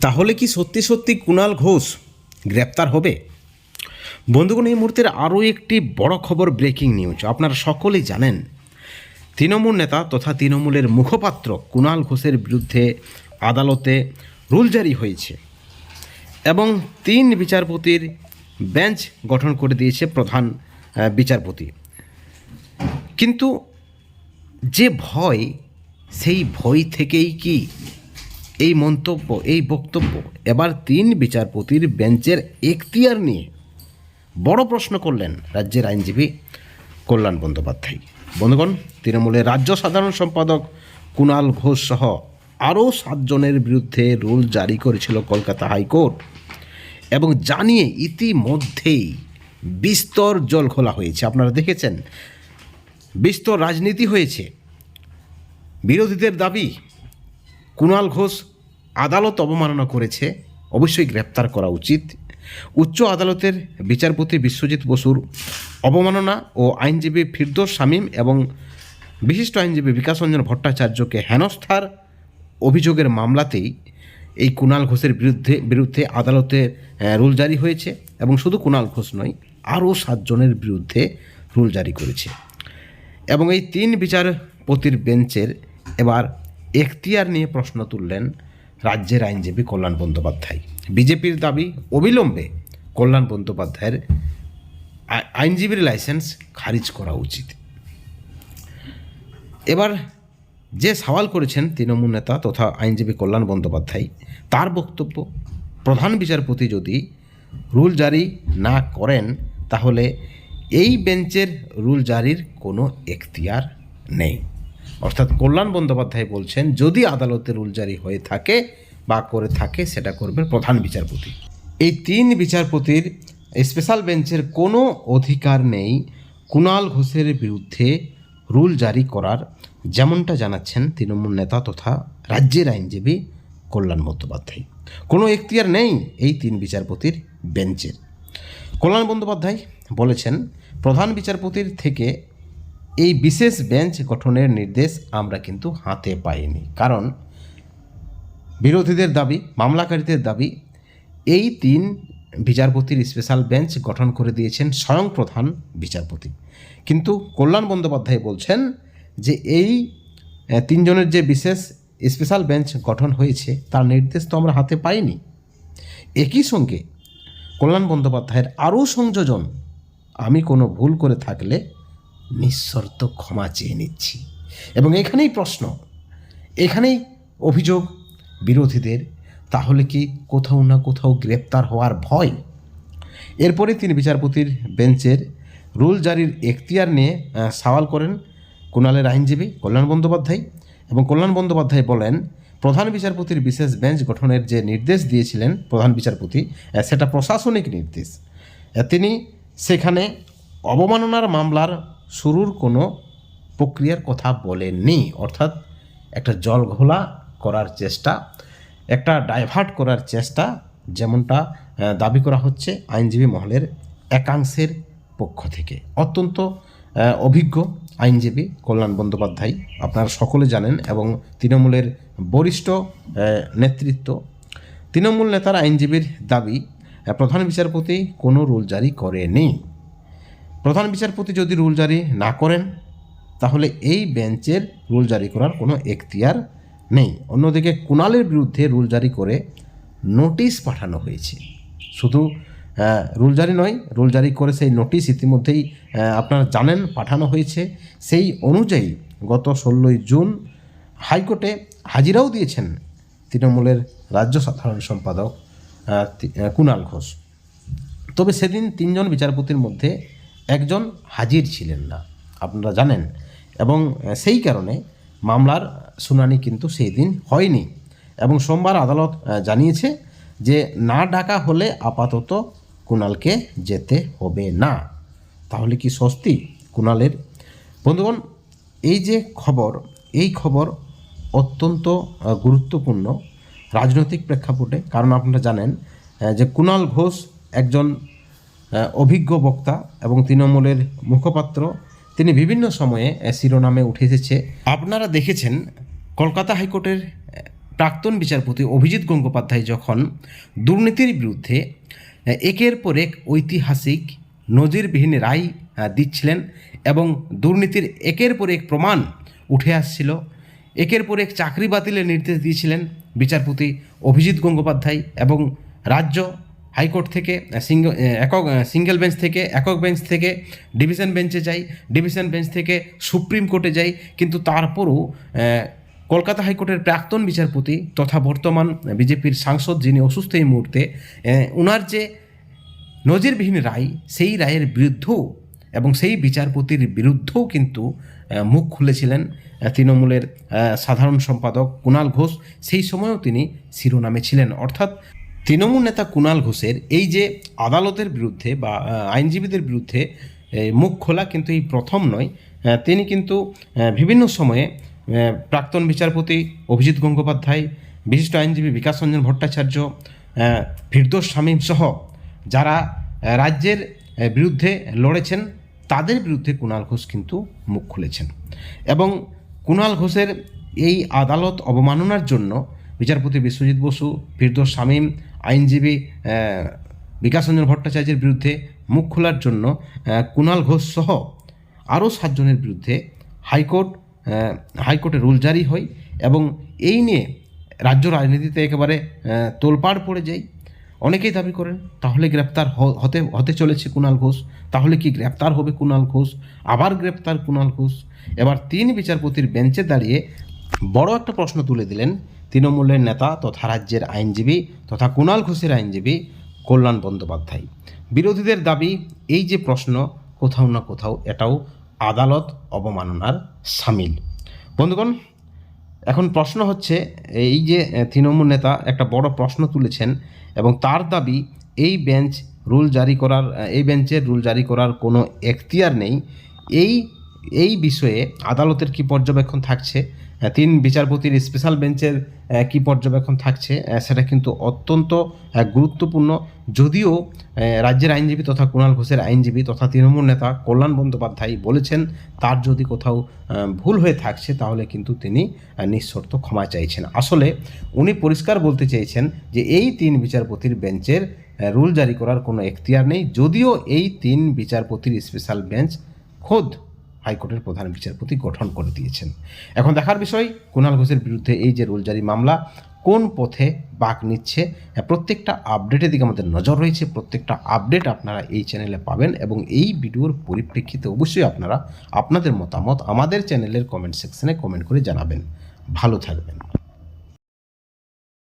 তাহলে কি সত্যি সত্যি কুণাল ঘোষ গ্রেপ্তার হবে? বন্ধুগণ, এই মুহূর্তের আরও একটি বড় খবর ব্রেকিং নিউজ আপনারা সকলেই জানেন, তৃণমূল নেতা তথা তৃণমূলের মুখপাত্র কুণাল ঘোষের বিরুদ্ধে আদালতে রুল জারি হয়েছে এবং তিন বিচারপতির বেঞ্চ গঠন করে দিয়েছে প্রধান বিচারপতি। কিন্তু যে ভয়, সেই ভয় থেকেই কি এই মন্তব্য, এই বক্তব্য এবার তিন বিচারপতির বেঞ্চের এখতিয়ার নিয়ে বড় প্রশ্ন করলেন রাজ্যের আইনজীবী কল্যাণ বন্দ্যোপাধ্যায়। বন্ধুগণ, তৃণমূলের রাজ্য সাধারণ সম্পাদক কুণাল ঘোষ সহ আরও সাতজনের বিরুদ্ধে রুল জারি করেছিল কলকাতা হাইকোর্ট এবং জানিয়ে ইতিমধ্যেই বিস্তর জল খোলা হয়েছে। আপনারা দেখেছেন, বিস্তর রাজনীতি হয়েছে। বিরোধীদের দাবি, কুণাল ঘোষ আদালত অবমাননা করেছে, অবশ্যই গ্রেপ্তার করা উচিত। উচ্চ আদালতের বিচারপতি বিশ্বজিৎ বসুর অবমাননা ও আইনজীবী ফিরদোস শামীম এবং বিশিষ্ট আইনজীবী বিকাশ রঞ্জন ভট্টাচার্যকে হেনস্থার অভিযোগের মামলাতেই এই কুণাল ঘোষের বিরুদ্ধে বিরুদ্ধে আদালতে রুল জারি হয়েছে এবং শুধু কুণাল ঘোষ নয়, আরও সাতজনের বিরুদ্ধে রুল জারি করেছে। এবং এই তিন বিচারপতির বেঞ্চের এবার এখতিয়ার নিয়ে প্রশ্ন তুললেন রাজ্যের আইনজীবী কল্যাণ বন্দ্যোপাধ্যায়। বিজেপির দাবি অবিলম্বে কল্যাণ বন্দ্যোপাধ্যায়ের আইনজীবীর লাইসেন্স খারিজ করা উচিত। এবার যে সওয়াল করেছেন তৃণমূল নেতা তথা আইনজীবী কল্যাণ বন্দ্যোপাধ্যায়, তার বক্তব্য, প্রধান বিচারপতি যদি রুল জারি না করেন, তাহলে এই বেঞ্চের রুল জারির কোনো এখতিয়ার নেই। অর্থাৎ কল্যাণ বন্দ্যোপাধ্যায় বলছেন, যদি আদালতে রুল জারি হয়ে থাকে বা করে থাকে, সেটা করবেন প্রধান বিচারপতি। এই তিন বিচারপতির স্পেশাল বেঞ্চের কোনো অধিকার নেই কুণাল ঘোষের বিরুদ্ধে রুল জারি করার, যেমনটা জানাচ্ছেন তৃণমূল নেতা তথা রাজ্যের আইনজীবী কল্যাণ বন্দ্যোপাধ্যায়। কোনো এখতিয়ার নেই এই তিন বিচারপতির বেঞ্চের কল্যাণ বন্দ্যোপাধ্যায় বলেছেন, প্রধান বিচারপতির থেকে এই বিশেষ বেঞ্চ গঠনের নির্দেশ আমরা কিন্তু হাতে পাইনি। কারণ বিরোধীদের দাবি, মামলাকারীদের দাবি, এই তিন বিচারপতির স্পেশাল বেঞ্চ গঠন করে দিয়েছেন স্বয়ং প্রধান বিচারপতি। কিন্তু কল্যাণ বন্দ্যোপাধ্যায় বলছেন যে এই তিনজনের যে বিশেষ স্পেশাল বেঞ্চ গঠন হয়েছে, তার নির্দেশ তো আমরা হাতে পাইনি। একই সঙ্গে কল্যাণ বন্দ্যোপাধ্যায়ের আরও সংযোজন, আমি কোনো ভুল করে থাকলে নিঃশর্ত ক্ষমা চেয়ে নিচ্ছি। এবং এখানেই প্রশ্ন, এখানেই অভিযোগ বিরোধীদের, তাহলে কি কোথাও না কোথাও গ্রেপ্তার হওয়ার ভয়? এরপরে তিনি বিচারপতির বেঞ্চের রুল জারির এখতিয়ার নিয়ে সওয়াল করেন কুণালের আইনজীবী কল্যাণ বন্দ্যোপাধ্যায়। এবং কল্যাণ বন্দ্যোপাধ্যায় বলেন, প্রধান বিচারপতির বিশেষ বেঞ্চ গঠনের যে নির্দেশ দিয়েছিলেন প্রধান বিচারপতি সেটা প্রশাসনিক নির্দেশ। তিনি সেখানে অবমাননার মামলার শুরুর কোনো প্রক্রিয়ার কথা বলেননি। অর্থাৎ একটা জল ঘোলা করার চেষ্টা, একটা ডাইভার্ট করার চেষ্টা যেমনটা দাবি করা হচ্ছে আইনজীবী মহলের একাংশের পক্ষ থেকে। অত্যন্ত অভিজ্ঞ আইনজীবী কল্যাণ বন্দ্যোপাধ্যায়, আপনারা সকলে জানেন, এবং তৃণমূলের বরিষ্ঠ নেতৃত্ব। তৃণমূল নেতার আইনজীবীর দাবি প্রধান বিচারপতি কোনো রুল জারি করেনি। প্রধান বিচারপতি যদি রুল জারি না করেন, তাহলে এই বেঞ্চের রুল জারি করার কোনো এখতিয়ার নেই। অন্যদিকে কুণালের বিরুদ্ধে রুল জারি করে নোটিশ পাঠানো হয়েছে। শুধু রুল জারি নয়, রুল জারি করে সেই নোটিশ ইতিমধ্যেই আপনারা জানেন, পাঠানো হয়েছে। সেই অনুযায়ী গত ষোলোই জুন হাইকোর্টে হাজিরাও দিয়েছেন তৃণমূলের রাজ্য সাধারণ সম্পাদক কুণাল ঘোষ। তবে সেদিন তিনজন বিচারপতির মধ্যে একজন হাজির ছিলেন না, আপনারা জানেন। এবং সেই কারণে মামলার শুনানি কিন্তু সেই দিন হয়নি। এবং সোমবার আদালত জানিয়েছে যে না ডাকা হলে আপাতত কুণালকে যেতে হবে না। তাহলে কি স্বস্তি কুণালের? বন্ধুগণ, এই যে খবর, এই খবর অত্যন্ত গুরুত্বপূর্ণ রাজনৈতিক প্রেক্ষাপটে। কারণ আপনারা জানেন যে কুণাল ঘোষ একজন অভিজ্ঞ বক্তা এবং তৃণমূলের মুখপাত্র, তিনি বিভিন্ন সময়ে শিরোনামে উঠে এসেছে। আপনারা দেখেছেন, কলকাতা হাইকোর্টের প্রাক্তন বিচারপতি অভিজিৎ গঙ্গোপাধ্যায় যখন দুর্নীতির বিরুদ্ধে একের পর এক ঐতিহাসিক, নজিরবিহীন রায় দিচ্ছিলেন এবং দুর্নীতির একের পর এক প্রমাণ উঠে আসছিল, একের পর এক চাকরি বাতিলের নির্দেশ দিয়েছিলেন বিচারপতি অভিজিৎ গঙ্গোপাধ্যায় এবং রাজ্য হাইকোর্ট থেকে সিঙ্গল একক সিঙ্গেল বেঞ্চ থেকে, একক বেঞ্চ থেকে, ডিভিশন বেঞ্চে যাই, ডিভিশন বেঞ্চ থেকে সুপ্রিম কোর্টে যাই, কিন্তু তারপরও কলকাতা হাইকোর্টের প্রাক্তন বিচারপতি তথা বর্তমান বিজেপির সাংসদ যিনি অসুস্থ এই মুহূর্তে ওনার যে নজিরবিহীন রায়, সেই রায়ের বিরুদ্ধেও এবং সেই বিচারপতির বিরুদ্ধেও কিন্তু মুখ খুলেছিলেন তৃণমূলের সাধারণ সম্পাদক কুণাল ঘোষ। সেই সময়ও তিনি শিরোনামে ছিলেন। অর্থাৎ তৃণমূল নেতা কুণাল ঘোষের এই যে আদালতের বিরুদ্ধে বা আইনজীবীদের বিরুদ্ধে মুখ খোলা কিন্তু এই প্রথম নয়। তিনি কিন্তু বিভিন্ন সময়ে প্রাক্তন বিচারপতি অভিজিৎ গঙ্গোপাধ্যায়, বিশিষ্ট আইনজীবী বিকাশ রঞ্জন ভট্টাচার্য ফিরদোস শামীম সহ যারা রাজ্যের বিরুদ্ধে লড়েছেন, তাদের বিরুদ্ধে কুণাল ঘোষ কিন্তু মুখ খুলেছেন। এবং কুণাল ঘোষের এই আদালত অবমাননার জন্য বিচারপতি বিশ্বজিৎ বসু, ফিরদোস শামীম আইনজীবী আহ, বিকাশ রঞ্জন ভট্টাচার্যের বিরুদ্ধে মুখ খোলার জন্য কুণাল ঘোষ সহ আরও সাতজনের বিরুদ্ধে হাইকোর্ট হাইকোর্টে রুল জারি হয় এবং এই নিয়ে রাজ্য রাজনীতিতে একেবারে তোলপাড় পড়ে যায়। অনেকেই দাবি করেন তাহলে গ্রেপ্তার হতে হতে চলেছে কুণাল ঘোষ তাহলে কি গ্রেপ্তার হবে কুণাল ঘোষ? আবার গ্রেপ্তার কুণাল ঘোষ? এবার তিন বিচারপতির বেঞ্চে দাঁড়িয়ে বড় একটা প্রশ্ন তুলে দিলেন তৃণমূলের নেতা তথা রাজ্যের আইনজীবী তথা কুণাল ঘোষের আইনজীবী কল্যাণ বন্দ্যোপাধ্যায়। বিরোধীদের দাবি, এই যে প্রশ্ন, কোথাও না কোথাও এটাও আদালত অবমাননার সামিল। বন্ধুগণ, এখন প্রশ্ন হচ্ছে, এই যে তৃণমূল নেতা একটা বড় প্রশ্ন তুলেছেন এবং তার দাবি, এই বেঞ্চ রুল জারি করার, এই বেঞ্চের রুল জারি করার কোনো এখতিয়ার নেই, এই এই বিষয়ে আদালতের কি পর্যবেক্ষণ থাকছে? তিন বিচারপতির স্পেশাল বেঞ্চের কি পর্যবেক্ষণ থাকছে? সেটা কিন্তু অত্যন্ত গুরুত্বপূর্ণ। যদিও রাজ্যের আইনজীবী তথা কুণাল ঘোষের আইনজীবী তথা তৃণমূল নেতা কল্যাণ বন্দ্যোপাধ্যায় বলেছেন, তার যদি কোথাও ভুল হয়ে থাকছে, তাহলে কিন্তু তিনি নিঃশর্ত ক্ষমা চাইছেন। আসলে উনি পরিষ্কার বলতে চেয়েছেন যে এই তিন বিচারপতির বেঞ্চের রুল জারি করার কোনো এখতিয়ার নেই। যদিও এই তিন বিচারপতির স্পেশাল বেঞ্চ খোদ হাইকোর্টের প্রধান বিচারপতি গঠন করে দিয়েছেন। এখন দেখার বিষয় কুণাল ঘোষের বিরুদ্ধে এই যে রোলজারি মামলা কোন পথে বাঁক নিচ্ছে হ্যাঁ, প্রত্যেকটা আপডেটের দিকে আমাদের নজর রয়েছে। প্রত্যেকটা আপডেট আপনারা এই চ্যানেলে পাবেন এবং এই ভিডিওর পরিপ্রেক্ষিতে অবশ্যই আপনারা আপনাদের মতামত আমাদের চ্যানেলের কমেন্ট সেকশনে কমেন্ট করে জানাবেন। ভালো থাকবেন।